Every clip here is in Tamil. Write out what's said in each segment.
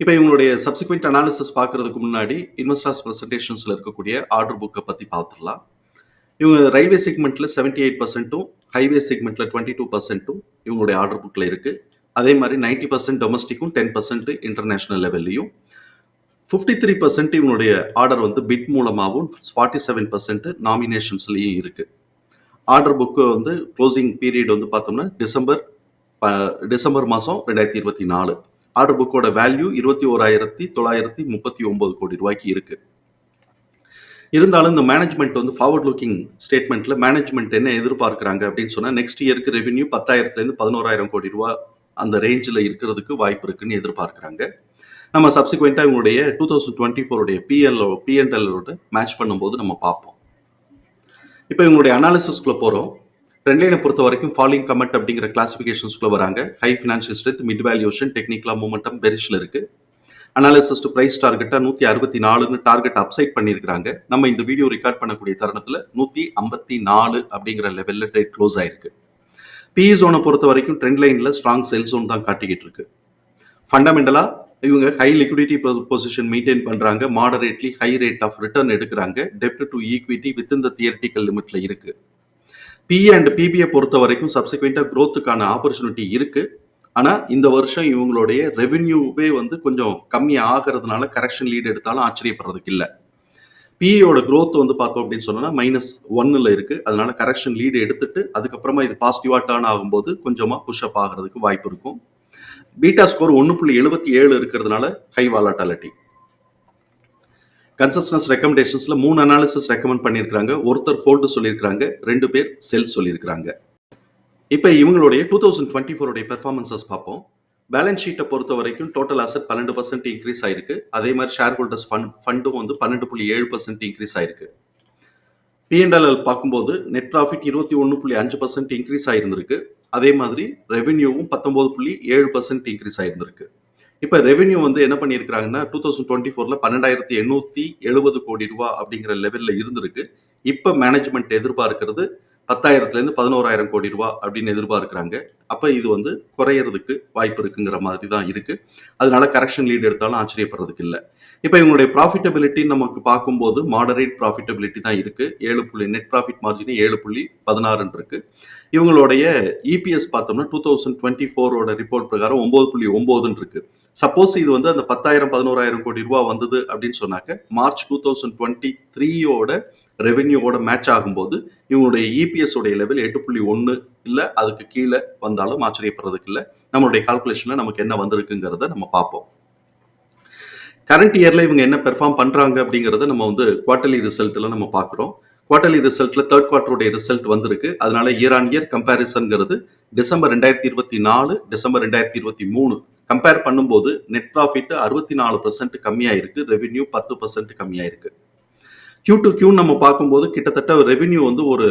இப்போ இவங்களுடைய சப்சிக்வெண்ட் அனாலிசிஸ் பார்க்கறதுக்கு முன்னாடி இன்வெஸ்டர்ஸ் ப்ரெசன்டேஷன்ஸில் இருக்கக்கூடிய ஆர்டர் புக்கை பற்றி பார்த்துடலாம். இவங்க ரயில்வே செக்மெண்ட்டில் செவன்ட்டி எயிட் பர்சன்ட்டும் ஹைவே செக்மெண்ட்டில் டுவெண்ட்டி டூ பர்சன்ட்டும் இவங்களுடைய ஆர்டர் புக்கில் இருக்குது அதே மாதிரி நைன்ட்டி பர்சன்ட் டொமஸ்டிக்கும் டென் பர்சன்ட் இன்டர்நேஷ்னல் லெவல்லையும் ஃபிஃப்டி த்ரீ பர்சன்ட் இவனுடைய ஆர்டர் வந்து பிட் மூலமாகவும் ஃபார்ட்டி செவன் பர்சன்ட் நாமினேஷன்ஸ்லேயும் இருக்குது ஆர்டர் புக்கு வந்து க்ளோசிங் பீரியட் வந்து பார்த்தோம்னா டிசம்பர் டிசம்பர் மாதம் ரெண்டாயிரத்தி இருபத்தி நாலு. ஆர்டர் புக்கோட வேல்யூ இருபத்தி ஓராயிரத்தி தொள்ளாயிரத்தி முப்பத்தி ஒன்பது கோடி ரூபாய்க்கு இருக்கு. இருந்தாலும் இந்த மேனேஜ்மெண்ட் வந்து ஃபார்வர்ட் லுக்கிங் ஸ்டேட்மெண்ட்ல மேனேஜ்மெண்ட் என்ன எதிர்பார்க்குறாங்க அப்படின்னு சொன்னா நெக்ஸ்ட் இயருக்கு ரெவென்யூ பத்தாயிரத்துலேருந்து பதினோராயிரம் கோடி ரூபாய் அந்த ரேஞ்சில் இருக்கிறதுக்கு வாய்ப்பு இருக்குன்னு எதிர்பார்க்குறாங்க. நம்ம சப்சிக்வெண்ட்டாக இவங்களுடைய டூ தௌசண்ட் டுவெண்ட்டி ஃபோருடைய பிஎல் பிஎன்எல்லோட மேட்ச் பண்ணும்போது நம்ம பார்ப்போம். இப்போ இவங்களுடைய அனாலிசிஸ்குள்ள போகிறோம் ட்ரெண்ட்லைனை பொறுத்த வரைக்கும் ஃபாலிங் கமெண்ட் அப்படிங்கிற கிளாசிஃபிகேஷன்ஸ்குள்ள வராங்க. High financial strength mid valuation டெக்னிக்கலா மூமெண்டம் பெரிஷில் இருக்கு. அனாலிசிஸ் டு பிரைஸ் டார்கெட்டாக நூற்றி அறுபத்தி நாலுன்னு டார்கெட் அப்சைட் பண்ணியிருக்காங்க நம்ம இந்த வீடியோ ரெக்கார்ட் பண்ணக்கூடிய தருணத்தில் நூற்றி ஐம்பத்தி நாலு அப்படிங்கிற லெவலில் ரேட் க்ளோஸ் ஆயிருக்கு. பிஇ ஜோனை பொறுத்த வரைக்கும் ட்ரெண்ட் லைனில் ஸ்ட்ராங் செல் ஜோன் தான் காட்டிக்கிட்டு இருக்கு. ஃபண்டமெண்டலாக இவங்க ஹை லிக்விடிட்டி பொசிஷன் மெயின்டைன் பண்ணுறாங்க moderately high rate of return எடுக்கிறாங்க. டெப்ட் to equity with the theoretical லிமிட்ல இருக்குது பிஏ அண்ட் பிபிஏ பொறுத்த வரைக்கும் சப்சிக்வெண்ட்டாக க்ரோத்துக்கான ஆப்பர்ச்சுனிட்டி இருக்குது ஆனால் இந்த வருஷம் இவங்களுடைய ரெவென்யூவே வந்து கொஞ்சம் கம்மி ஆகிறதுனால கரெக்ஷன் லீடு எடுத்தாலும் ஆச்சரியப்படுறதுக்கு இல்லை. பிஏயோட க்ரோத் வந்து பார்த்தோம் அப்படின்னு சொன்னோம்னா மைனஸ் ஒன்னில் இருக்குது அதனால கரெக்ஷன் லீடு எடுத்துட்டு அதுக்கப்புறமா இது பாசிட்டிவாக டேர்ன் ஆகும்போது கொஞ்சமாக புஷ்அப் ஆகிறதுக்கு வாய்ப்பு இருக்கும். பீட்டா ஸ்கோர் ஒன்று புள்ளி எழுபத்தி ஏழு இருக்கிறதுனால ஹை வாலாட்டாலிட்டி கன்சஸ்டன்ஸ் ரெக்கமெண்டேஷன்ஸில் மூணு அனாலிசிஸ் ரெக்கமெண்ட் பண்ணியிருக்காங்க ஒருத்தர் ஹோல்டு சொல்லியிருக்காங்க ரெண்டு பேர் செல் சொல்லியிருக்காங்க இப்போ இவங்களுடைய டூ தௌசண்ட் டுவெண்ட்டி ஃபோருடைய பெர்ஃபார்மன்சஸ் பார்ப்போம். பேலன்ஸ் ஷீட்டை பொறுத்த வரைக்கும் டோட்டல் அசட் பன்னெண்டு பர்சன்ட் இன்க்ரீஸ் ஆயிருக்கு. அதே மாதிரி ஷேர் ஹோல்டர்ஸ் ஃபண்ட் ஃபண்டும் வந்து பன்னெண்டு புள்ளி ஏழு பர்சன்ட் இன்க்ரீஸ் ஆயிருக்கு. பிஎன்எல்எல் பார்க்கும்போது நெட் ப்ராஃபிட் இருபத்தி ஒன்று புள்ளி அஞ்சு பர்சன்ட் இன்க்ரீஸ் ஆயிருந்திருக்கு. அதே மாதிரி ரெவென்யூவும் பத்தொன்பது புள்ளி ஏழு பர்சன்ட் இன்க்ரீஸ் ஆயிருந்திருக்கு. இப்போ ரெவென்யூ வந்து என்ன பண்ணியிருக்காங்கன்னா டூ தௌசண்ட் டுவெண்ட்டி ஃபோரில் பன்னெண்டாயிரத்தி எண்ணூற்றி எழுபது கோடி ரூபா அப்படிங்கிற லெவலில் இருந்திருக்கு. இப்போ மேனேஜ்மெண்ட் எதிர்பார்க்கிறது பத்தாயிரத்துலேருந்து பதினோராயிரம் கோடி ரூபா அப்படின்னு எதிர்பார்க்குறாங்க. அப்போ இது வந்து குறையறதுக்கு வாய்ப்பு இருக்குங்கிற மாதிரி தான் இருக்குது அதனால கரெக்ஷன் லீடு எடுத்தாலும் ஆச்சரியப்படுறதுக்கு இல்லை. இப்போ இவங்களுடைய ப்ராஃபிட்டபிலிட்டி நமக்கு பார்க்கும்போது மாடரேட் ப்ராஃபிட்டபிலிட்டி தான் இருக்குது ஏழு புள்ளி நெட் ப்ராஃபிட் மார்ஜின் ஏழு புள்ளி பதினாறுன்னு இருக்குது இவங்களுடைய இபிஎஸ் பார்த்தோம்னா டூ தௌசண்ட் டுவெண்ட்டி ஃபோரோட ரிப்போர்ட் பிரகாரம் ஒம்பது புள்ளி ஒம்போதுன்னு இருக்குது சப்போஸ் இது வந்து அந்த பத்தாயிரம் பதினோராயிரம் கோடி ரூபா வந்தது அப்படின்னு சொன்னாக்க மார்ச் டூ தௌசண்ட் டுவெண்ட்டி த்ரீயோட ரெவென்யூவோட மேட்ச் ஆகும்போது இவங்களுடைய இபிஎஸ் உடைய லெவல் எட்டு புள்ளி ஒன்று இல்லை அதுக்கு கீழே வந்தாலும் ஆச்சரியப்படுறதுக்கு இல்லை. நம்மளுடைய கால்குலேஷனில் நமக்கு என்ன வந்திருக்குங்கிறத நம்ம பார்ப்போம். கரண்ட் இயர்ல இவங்க என்ன பெர்ஃபார்ம் பண்ணுறாங்க அப்படிங்கிறத நம்ம வந்து குவார்டர்லி ரிசல்ட்டில் நம்ம பார்க்குறோம். குவார்டர்லி ரிசல்ட்டில் தேர்ட் குவார்டருடைய ரிசல்ட் வந்திருக்கு. அதனால இயர் ஆன் இயர் கம்பேரிசன்கிறது டிசம்பர் ரெண்டாயிரத்தி இருபத்தி நாலு டிசம்பர் ரெண்டாயிரத்தி இருபத்தி மூணு கம்பேர் பண்ணும்போது நெட் ப்ராஃபிட் அறுபத்தி நாலு பர்சன்ட் கம்மியாயிருக்கு ரெவென்யூ பத்து பர்சன்ட் கம்மியாயிருக்கு. கியூ டு கியூ நம்ம பார்க்கும்போது கிட்டத்தட்ட ரெவென்யூ வந்து ஒரு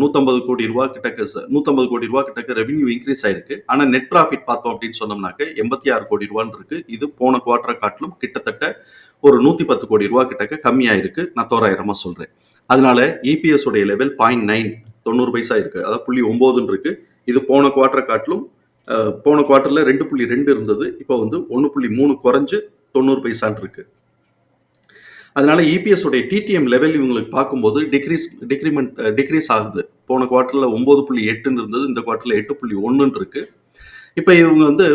நூற்றம்பது கோடி ரூபா கிட்டக்க நூற்றம்பது கோடி ரூபா கிட்டக்க ரெவென்யூ இன்க்ரீஸ் ஆயிருக்கு. ஆனால் நெட் ப்ராஃபிட் பார்த்தோம் அப்படின்னு சொன்னோம்னாக்க எண்பத்தி ஆறு கோடி ரூபான்னு இருக்கு. இது போன குவார்டரை காட்டிலும் கிட்டத்தட்ட ஒரு நூற்றி பத்து கோடி ரூபா கிட்டக்க கம்மியாயிருக்கு. நான் தோராயிரமாக சொல்கிறேன் அதனால இபிஎஸ் உடைய லெவல் பாயிண்ட் நைன் தொண்ணூறு பைசா இருக்கு. அதாவது புள்ளி ஒம்போதுன்னு இருக்கு. இது போன குவார்டரை காட்டிலும் போன குவார்ட்டரில் ரெண்டு புள்ளி ரெண்டு இருந்தது. இப்போ வந்து ஒன்று புள்ளி மூணு குறைஞ்சு தொண்ணூறு பைசான் இருக்கு. அதனால இபிஎஸ் உடைய டிடிஎம் லெவல் இவங்களுக்கு பார்க்கும்போது டிக்ரீஸ் டிக்ரிமெண்ட் டிக்ரீஸ் ஆகுது. போன குவார்ட்டரில் ஒம்பது புள்ளி எட்டுன்னு இருந்தது. இந்த குவார்ட்டரில் எட்டு புள்ளி ஒன்றுன்னு இருக்கு. இப்போ இவங்க வந்து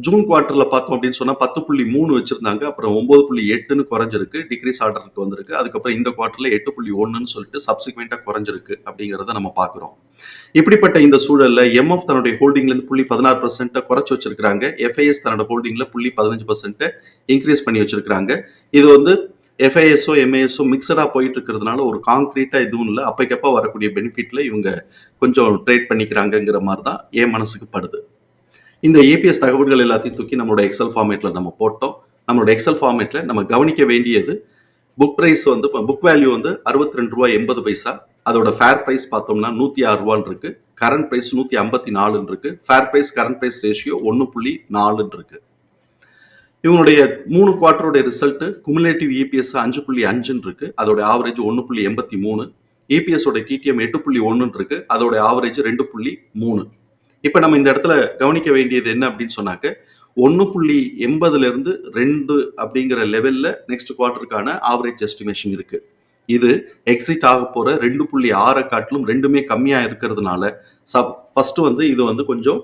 ஜூன் குவார்ட்டர்ல பார்த்தோம் அப்படின்னு சொன்னா பத்து புள்ளி மூணு வச்சிருந்தாங்க. அப்புறம் ஒன்பது புள்ளி எட்டுன்னு குறைஞ்சிருக்கு. டிக்ரீஸ் ஆர்டருக்கு வந்திருக்கு. அதுக்கப்புறம் இந்த குவார்ட்டர்ல எட்டு புள்ளி ஒன்றுன்னு சொல்லிட்டு சப்சிக்வெண்டா குறைஞ்சிருக்கு அப்படிங்கிறத நம்ம பார்க்குறோம். இப்படிப்பட்ட இந்த சூழல்ல எம்எஃப் தன்னுடைய ஹோல்டிங்ல இருந்து புள்ளி பதினாறு பர்சன்ட் குறைச்சு வச்சிருக்காங்க எஃப்ஐஎஸ் தன்னோட ஹோல்டிங்ல புள்ளி பதினஞ்சு பர்சன்ட் இன்க்ரீஸ் பண்ணி வச்சிருக்காங்க இது வந்து எஃப்ஐஎஸ்ஓ எம்ஏஎஸ்ஓ மிக்சடாக போயிட்டு இருக்கிறதுனால ஒரு காங்க்ரீட்டாக எதுவும் இல்லை. அப்பைக்கப்போ வரக்கூடிய பெனிஃபிட்ல இவங்க கொஞ்சம் ட்ரேட் பண்ணிக்கிறாங்கங்கிற மாதிரி தான் என் மனசுக்கு படுது. இந்த ஏபிஎஸ் தகவல்கள் எல்லாத்தையும் தூக்கி நம்மளோட எக்ஸல் ஃபார்மேட்டில் நம்ம போட்டோம். நம்மளோட எக்ஸல் ஃபார்மேட்டில் நம்ம கவனிக்க வேண்டியது புக் ப்ரைஸ் வந்து புக் வேல்யூ வந்து அறுபத்தி ரெண்டு ரூபாய் எண்பது பைசா. அதோட ஃபேர் ப்ரைஸ் பார்த்தோம்னா நூற்றி ஆறு ரூபான்னு இருக்கு. கரண்ட் ப்ரைஸ் நூற்றி ஐம்பத்தி நாலுன்னு இருக்கு. Fair price current price ratio ஒன்று புள்ளி நாலுன்னு இருக்கு. இவங்களுடைய மூணு குவார்டருடைய ரிசல்ட் குமுலேட்டிவ் இபிஎஸ் அஞ்சு புள்ளி அஞ்சுன்னு இருக்கு. அதோட ஆவரேஜ் ஒன்று புள்ளி எண்பத்தி மூணு. இபிஎஸோட டிடிஎம் எட்டு புள்ளி ஒன்றுன்னு இருக்கு. அதோட ஆவரேஜ் ரெண்டு புள்ளி மூணு. இப்போ நம்ம இந்த இடத்துல கவனிக்க வேண்டியது என்ன அப்படின்னு சொன்னாக்க ஒன்று புள்ளி எண்பதுலேருந்து ரெண்டு அப்படிங்கிற லெவலில் நெக்ஸ்ட் குவார்டருக்கான ஆவரேஜ் எஸ்டிமேஷன் இருக்கு. இது எக்ஸிட் ஆக போற ரெண்டு புள்ளி ஆறை காட்டிலும் ரெண்டுமே கம்மியாக இருக்கிறதுனால சப் ஃபர்ஸ்ட் வந்து இது வந்து கொஞ்சம்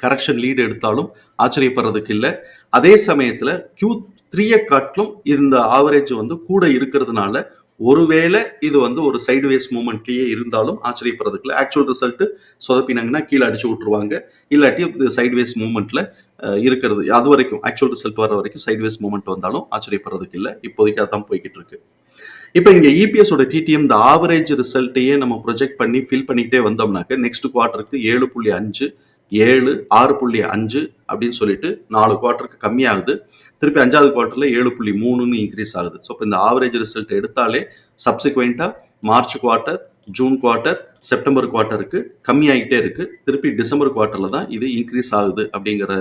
கரெக்ஷன் லீடு எடுத்தாலும் ஆச்சரியப்படுறதுக்கு இல்லை. அதே சமயத்தில் கியூ த்ரீயை காட்டிலும் இந்த ஆவரேஜ் வந்து கூட இருக்கிறதுனால ஒருவேளை இது வந்து ஒரு சைடுவேஸ் மூமெண்ட்லேயே இருந்தாலும் ஆச்சரியப்படுறதுக்கு இல்லை ஆக்சுவல் ரிசல்ட்டு சொதப்பினாங்கன்னா கீழே அடிச்சு விட்டுருவாங்க. இல்லாட்டி இது சைடுவேஸ் மூமெண்ட்ல இருக்கிறது. அது வரைக்கும் ஆக்சுவல் ரிசல்ட் வர வரைக்கும் சைடுவேஸ் மூமெண்ட் வந்தாலும் ஆச்சரியப்படுறதுக்கு இல்லை. இப்போதைக்கு அதான் போய்கிட்டு இருக்கு. இப்போ இங்கே இபிஎஸோட டிடிஎம் இந்த ஆவரேஜ் ரிசல்ட்டையே நம்ம ப்ரொஜெக்ட் பண்ணி ஃபில் பண்ணிகிட்டே வந்தோம்னாக்க நெக்ஸ்ட் குவார்ட்டருக்கு ஏழு புள்ளி அஞ்சு ஏழு ஆறு புள்ளி அஞ்சு அப்படின்னு சொல்லிட்டு நாலு குவார்ட்டருக்கு கம்மியாகுது. திருப்பி அஞ்சாவது குவார்டரில் ஏழு புள்ளி மூணுன்னு இன்க்ரீஸ் ஆகுது. ஸோ இப்போ இந்த ஆவரேஜ் ரிசல்ட் எடுத்தாலே சப்சிக்வெண்ட்டாக March quarter June quarter September குவார்ட்டருக்கு கம்மியாகிட்டே இருக்கு. திருப்பி டிசம்பர் குவார்ட்டரில் தான் இது இன்க்ரீஸ் ஆகுது அப்படிங்கிற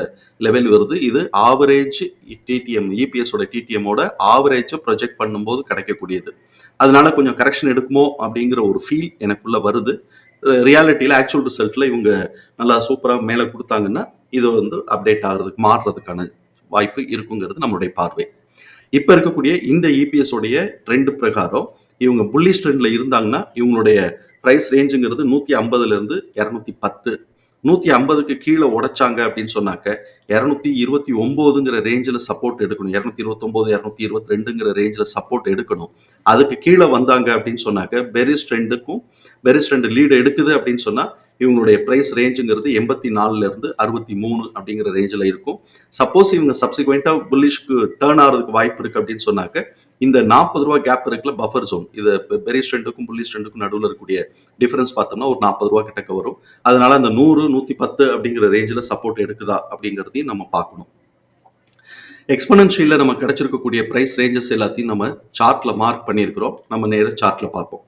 லெவல் வருது. இது ஆவரேஜ் டிடிஎம் இபிஎஸோட டிடிஎம்மோட ஆவரேஜை ப்ரொஜெக்ட் பண்ணும்போது கிடைக்கக்கூடியது. அதனால கொஞ்சம் கரெக்ஷன் எடுக்குமோ அப்படிங்கிற ஒரு ஃபீல் எனக்குள்ள வருது. ரியாலிட்டியில் ஆக்சுவல் ரிசல்ட்டில் இவங்க நல்லா சூப்பராக மேலே கொடுத்தாங்கன்னா இது வந்து அப்டேட் ஆகிறதுக்கு மாறுறதுக்கான வாய்ப்பு இருக்குங்கிறது நம்மளுடைய பார்வை. இப்போ இருக்கக்கூடிய இந்த இபிஎஸ் உடைய ட்ரெண்ட் பிரகாரம் இவங்க புள்ளி ட்ரெண்டில் இருந்தாங்கன்னா இவங்களுடைய ப்ரைஸ் ரேஞ்சுங்கிறது நூற்றி ஐம்பதுலேருந்து இரநூத்தி பத்து நூற்றி ஐம்பதுக்கு கீழே உடைச்சாங்க அப்படின்னு சொன்னாக்க இரநூத்தி இருபத்தி ஒம்போதுங்கிற ரேஞ்சில் சப்போர்ட் எடுக்கணும். இரநூத்தி இருபத்தொம்போது இரநூத்தி இருபத்தி ரெண்டுங்கிற ரேஞ்சில் சப்போர்ட் எடுக்கணும். அதுக்கு கீழே வந்தாங்க அப்படின்னு சொன்னாக்க பெரிஸ் ட்ரெண்டுக்கும் பெரிஸ் ட்ரெண்டு லீடு எடுக்குது அப்படின்னு சொன்னால் இவங்களுடைய ப்ரைஸ் ரேஞ்சுங்கிறது எண்பத்தி நாலுல இருந்து அறுபத்தி மூணு அப்படிங்கிற ரேஞ்சில் இருக்கும். சப்போஸ் இவங்க சப்சிக்வெண்ட்டாக புல்லிஷ்க்கு டேர்ன் ஆகிறதுக்கு வாய்ப்பு இருக்குது அப்படின்னு சொன்னாக்க இந்த நாற்பது ரூபா கேப் இருக்குல்ல பஃபர் ஜோன் இது பெரிய ஸ்ட்ரெண்டுக்கும் புள்ளி ஸ்ட்ரெண்டுக்கும் நடுவில் இருக்கக்கூடிய டிஃபரன்ஸ் பார்த்தோம்னா ஒரு நாற்பது ரூபா கிட்டக்க வரும். அதனால அந்த நூறு நூற்றி பத்து அப்படிங்கிற ரேஞ்சில் சப்போர்ட் எடுக்குதா அப்படிங்கிறதையும் நம்ம பார்க்கணும். எக்ஸ்பனன்ஷியலில் நம்ம கிடைச்சிருக்கக்கூடிய ப்ரைஸ் ரேஞ்சஸ் எல்லாத்தையும் நம்ம சார்ட்ல மார்க் பண்ணியிருக்கிறோம். நம்ம நேர சார்ட்ல பார்ப்போம்.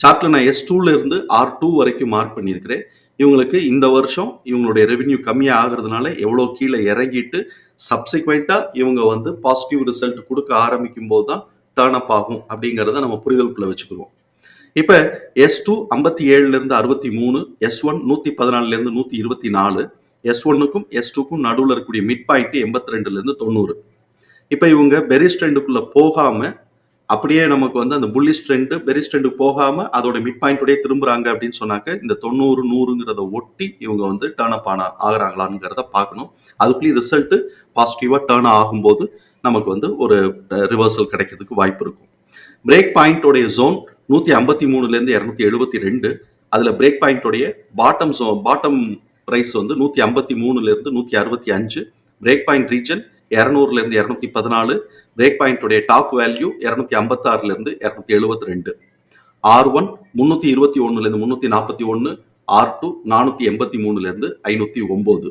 சார்ட்ல நான் எஸ் டூல இருந்து ஆர் டூ வரைக்கும் மார்க் பண்ணியிருக்கிறேன். இவங்களுக்கு இந்த வருஷம் இவங்களுடைய ரெவென்யூ கம்மியாக ஆகுறதுனால எவ்வளோ கீழே இறங்கிட்டு சப்சிக்வெண்ட்டாக இவங்க வந்து பாசிட்டிவ் ரிசல்ட் கொடுக்க ஆரம்பிக்கும் போது தான் டேர்ன் அப் ஆகும் அப்படிங்கிறத நம்ம புரிதலுக்குள்ளே வச்சுக்குவோம். இப்போ எஸ் டூ ஐம்பத்தி ஏழுலேருந்து அறுபத்தி மூணு எஸ் ஒன் நூற்றி பதினாலுலேருந்து நூற்றி இருபத்தி நாலு எஸ் ஒன்னுக்கும் எஸ் டூக்கும் நடுவில் இருக்கக்கூடிய மிட் பாயிண்ட் எண்பத்தி ரெண்டுலேருந்து தொண்ணூறு. இப்போ இவங்க பெரிஸ்ட் ரெண்டுக்குள்ளே போகாமல் அப்படியே நமக்கு வந்து அந்த புள்ளி ட்ரெண்டு பெரிஸ் ட்ரெண்டு போகாமல் அதோட மிட் பாயிண்ட்டோடய திரும்புறாங்க அப்படின்னு சொன்னாக்க இந்த தொண்ணூறு நூறுங்கிறத ஒட்டி இவங்க வந்து டேர்ன் அப் ஆன ஆகிறாங்களாங்கிறத பார்க்கணும். அதுக்குள்ளேயும் ரிசல்ட்டு பாசிட்டிவாக டேர்ன் ஆகும்போது நமக்கு வந்து ஒரு ரிவர்சல் கிடைக்கிறதுக்கு வாய்ப்பு இருக்கும். பிரேக் பாயிண்டோடைய ஜோன் நூற்றி ஐம்பத்தி மூணுலேருந்து இரநூத்தி எழுபத்தி ரெண்டு. அதில் பிரேக் பாயிண்ட்டோடைய பாட்டம் ஜோ பாட்டம் ப்ரைஸ் வந்து நூற்றி ஐம்பத்தி மூணுலேருந்து நூற்றி அறுபத்தி அஞ்சு. பிரேக் பாயிண்ட் ரீஜன் இரநூறுலேருந்து இரநூத்தி பதினாலு. பிரேக் பாயிண்டுடைய டாப் வேல்யூ இரநூத்தி ஐம்பத்தாறுல இருந்து இரநூத்தி எழுபத்தி ரெண்டு. ஆர் ஒன் முந்நூற்றி இருபத்தி ஒன்றுலேருந்து முன்னூத்தி நாற்பத்தி ஒன்று ஆர் டூ நானூற்றி எண்பத்தி மூணுலேருந்து ஐநூற்றி ஒம்பது.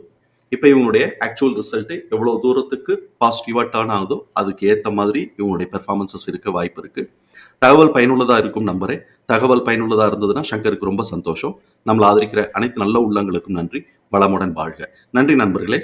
இப்போ இவனுடைய ஆக்சுவல் ரிசல்ட்டு எவ்வளோ தூரத்துக்கு பாசிட்டிவாக டேர்ன் ஆகுதோ அதுக்கு ஏற்ற மாதிரி இவனுடைய பெர்ஃபார்மன்சஸ் இருக்க வாய்ப்பு இருக்குது தகவல் பயனுள்ளதாக இருக்கும் நம்பரே தகவல் பயனுள்ளதாக இருந்ததுன்னா சங்கருக்கு ரொம்ப சந்தோஷம். நம்மளை ஆதரிக்கிற அனைத்து நல்ல உள்ளங்களுக்கும் நன்றி. வளமுடன் வாழ்க. நன்றி நண்பர்களே.